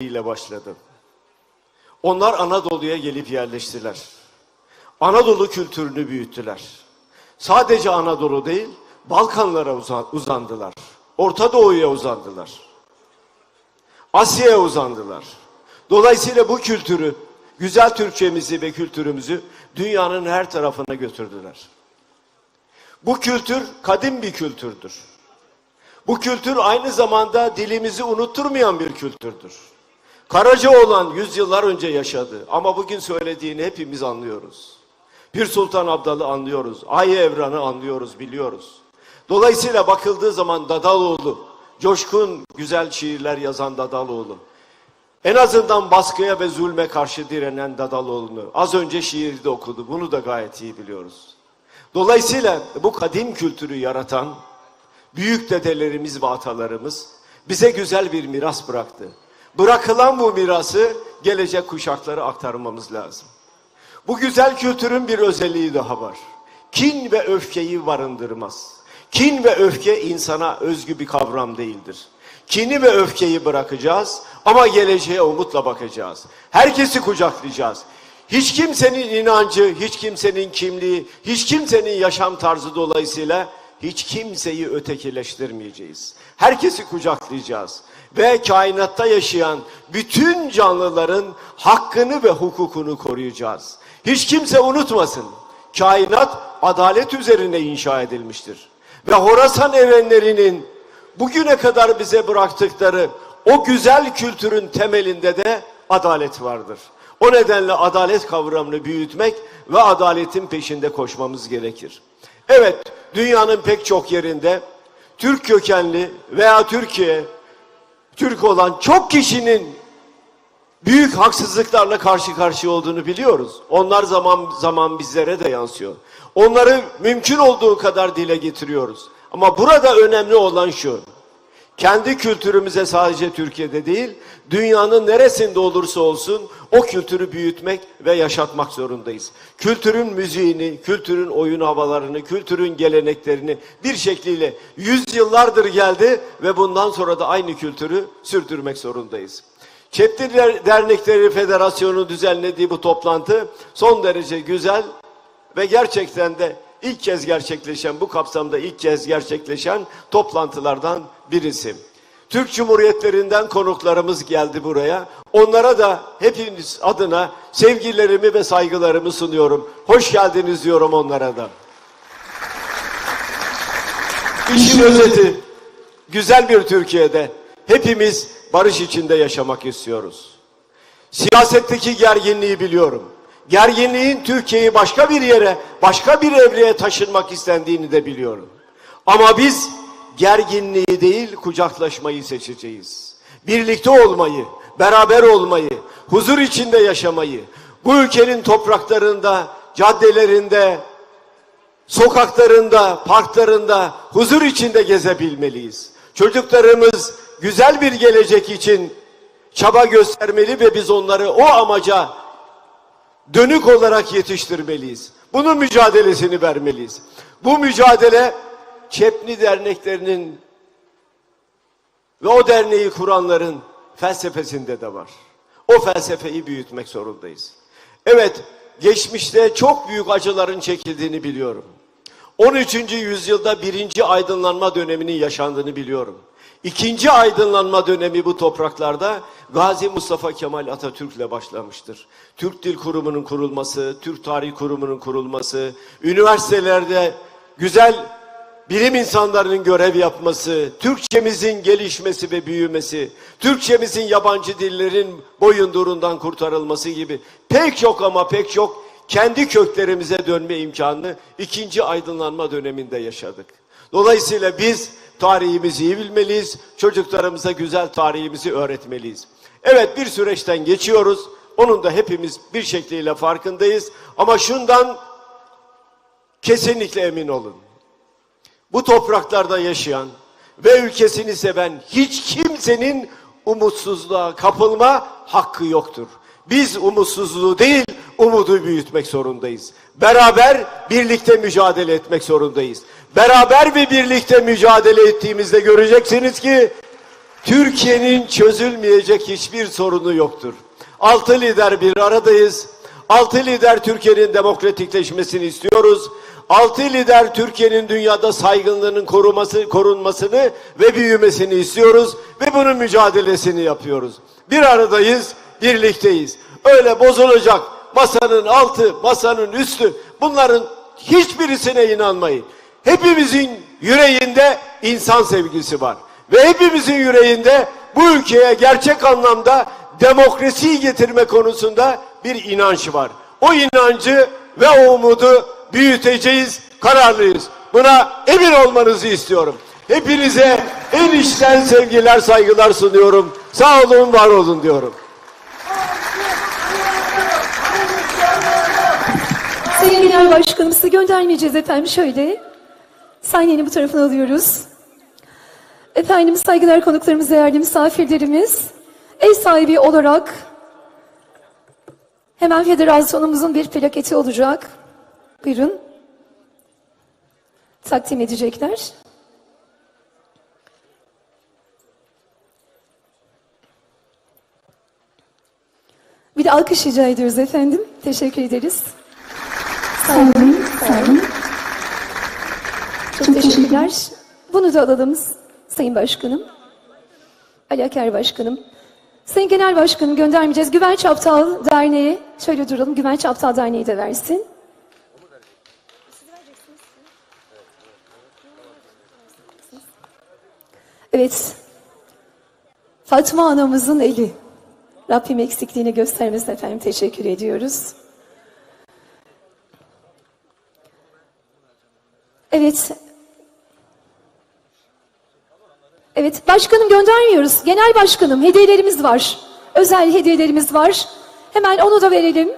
ile başladı. Onlar Anadolu'ya gelip yerleştiler. Anadolu kültürünü büyüttüler. Sadece Anadolu değil, Balkanlara uza- uzandılar. Orta Doğu'ya uzandılar. Asya'ya uzandılar. Dolayısıyla bu kültürü, güzel Türkçemizi ve kültürümüzü dünyanın her tarafına götürdüler. Bu kültür kadim bir kültürdür. Bu kültür aynı zamanda dilimizi unutturmayan bir kültürdür. Karacaoğlan yüzyıllar önce yaşadı ama bugün söylediğini hepimiz anlıyoruz. Pir Sultan Abdal'ı anlıyoruz, Ay Evran'ı anlıyoruz, biliyoruz. Dolayısıyla bakıldığı zaman Dadaloğlu, coşkun güzel şiirler yazan Dadaloğlu, en azından baskıya ve zulme karşı direnen Dadaloğlu'nu az önce şiirde okudu. Bunu da gayet iyi biliyoruz. Dolayısıyla bu kadim kültürü yaratan büyük dedelerimiz ve atalarımız bize güzel bir miras bıraktı. Bırakılan bu mirası gelecek kuşaklara aktarmamız lazım. Bu güzel kültürün bir özelliği daha var. Kin ve öfkeyi barındırmaz. Kin ve öfke insana özgü bir kavram değildir. Kini ve öfkeyi bırakacağız ama geleceğe umutla bakacağız. Herkesi kucaklayacağız. Hiç kimsenin inancı, hiç kimsenin kimliği, hiç kimsenin yaşam tarzı dolayısıyla hiç kimseyi ötekileştirmeyeceğiz. Herkesi kucaklayacağız ve kainatta yaşayan bütün canlıların hakkını ve hukukunu koruyacağız. Hiç kimse unutmasın. Kainat adalet üzerine inşa edilmiştir. Ve Horasan erenlerinin bugüne kadar bize bıraktıkları o güzel kültürün temelinde de adalet vardır. O nedenle adalet kavramını büyütmek ve adaletin peşinde koşmamız gerekir. Evet, dünyanın pek çok yerinde Türk kökenli veya Türkiye, Türk olan çok kişinin büyük haksızlıklarla karşı karşıya olduğunu biliyoruz. Onlar zaman zaman bizlere de yansıyor. Onları mümkün olduğu kadar dile getiriyoruz. Ama burada önemli olan şu. Kendi kültürümüze sadece Türkiye'de değil, dünyanın neresinde olursa olsun o kültürü büyütmek ve yaşatmak zorundayız. Kültürün müziğini, kültürün oyun havalarını, kültürün geleneklerini bir şekliyle yüzyıllardır geldi ve bundan sonra da aynı kültürü sürdürmek zorundayız. Çeptir Dernekleri Federasyonu düzenlediği bu toplantı son derece güzel ve gerçekten de ilk kez gerçekleşen, bu kapsamda ilk kez gerçekleşen toplantılardan birisi. Türk Cumhuriyetlerinden konuklarımız geldi buraya. Onlara da hepiniz adına sevgilerimi ve saygılarımı sunuyorum. Hoş geldiniz diyorum onlara da. İşin özeti, güzel bir Türkiye'de hepimiz barış içinde yaşamak istiyoruz. Siyasetteki gerginliği biliyorum. Gerginliğin Türkiye'yi başka bir yere, başka bir evreye taşınmak istendiğini de biliyorum. Ama biz gerginliği değil kucaklaşmayı seçeceğiz. Birlikte olmayı, beraber olmayı, huzur içinde yaşamayı, bu ülkenin topraklarında, caddelerinde, sokaklarında, parklarında huzur içinde gezebilmeliyiz. Çocuklarımız güzel bir gelecek için çaba göstermeli ve biz onları o amaca dönük olarak yetiştirmeliyiz. Bunun mücadelesini vermeliyiz. Bu mücadele Çepni derneklerinin ve o derneği kuranların felsefesinde de var. O felsefeyi büyütmek zorundayız. Evet, geçmişte çok büyük acıların çekildiğini biliyorum. 13. yüzyılda birinci aydınlanma döneminin yaşandığını biliyorum. İkinci aydınlanma dönemi bu topraklarda Gazi Mustafa Kemal Atatürk'le başlamıştır. Türk Dil Kurumu'nun kurulması, Türk Tarih Kurumu'nun kurulması, üniversitelerde güzel bilim insanlarının görev yapması, Türkçemizin gelişmesi ve büyümesi, Türkçemizin yabancı dillerin boyundurundan kurtarılması gibi pek çok ama pek çok kendi köklerimize dönme imkanını ikinci aydınlanma döneminde yaşadık. Dolayısıyla biz tarihimizi iyi bilmeliyiz, çocuklarımıza güzel tarihimizi öğretmeliyiz. Evet bir süreçten geçiyoruz, onun da hepimiz bir şekliyle farkındayız ama şundan kesinlikle emin olun. Bu topraklarda yaşayan ve ülkesini seven hiç kimsenin umutsuzluğa kapılma hakkı yoktur. Biz umutsuzluğu değil, umudu büyütmek zorundayız. Beraber birlikte mücadele etmek zorundayız. Beraber ve birlikte mücadele ettiğimizde göreceksiniz ki Türkiye'nin çözülmeyecek hiçbir sorunu yoktur. Altı lider bir aradayız. Altı lider Türkiye'nin demokratikleşmesini istiyoruz. Altı lider Türkiye'nin dünyada saygınlığının koruması, korunmasını ve büyümesini istiyoruz ve bunun mücadelesini yapıyoruz. Bir aradayız, birlikteyiz. Öyle bozulacak masanın altı, masanın üstü bunların hiçbirisine inanmayın. Hepimizin yüreğinde insan sevgisi var. Ve hepimizin yüreğinde bu ülkeye gerçek anlamda demokrasiyi getirme konusunda bir inanç var. O inancı ve o umudu büyüteceğiz, kararlıyız. Buna emin olmanızı istiyorum. Hepinize en içten sevgiler, saygılar sunuyorum. Sağ olun, var olun diyorum. Sayın Genel Başkanım sizi göndermeyeceğiz efendim şöyle. Sahnenin bu tarafına alıyoruz. Efendim saygılar konuklarımız, değerli misafirlerimiz. Ev sahibi olarak hemen federasyonumuzun bir plaketi olacak. Buyurun. Takdim edecekler. Bir de alkış rica ediyoruz efendim. Teşekkür ederiz. Sağ olun, sağ olun. Çok teşekkürler. Bunu da alalım Sayın Başkanım. Ali Aker Başkanım. Sayın Genel Başkanım göndermeyeceğiz. Güvenç Aptal Derneği, şöyle duralım, Güvenç Aptal Derneği de versin. Evet. Fatma anamızın eli. Rabbim eksikliğini göstermesin efendim. Teşekkür ediyoruz. Evet. Evet, başkanım göndermiyoruz. Genel başkanım, hediyelerimiz var. Özel hediyelerimiz var. Hemen onu da verelim.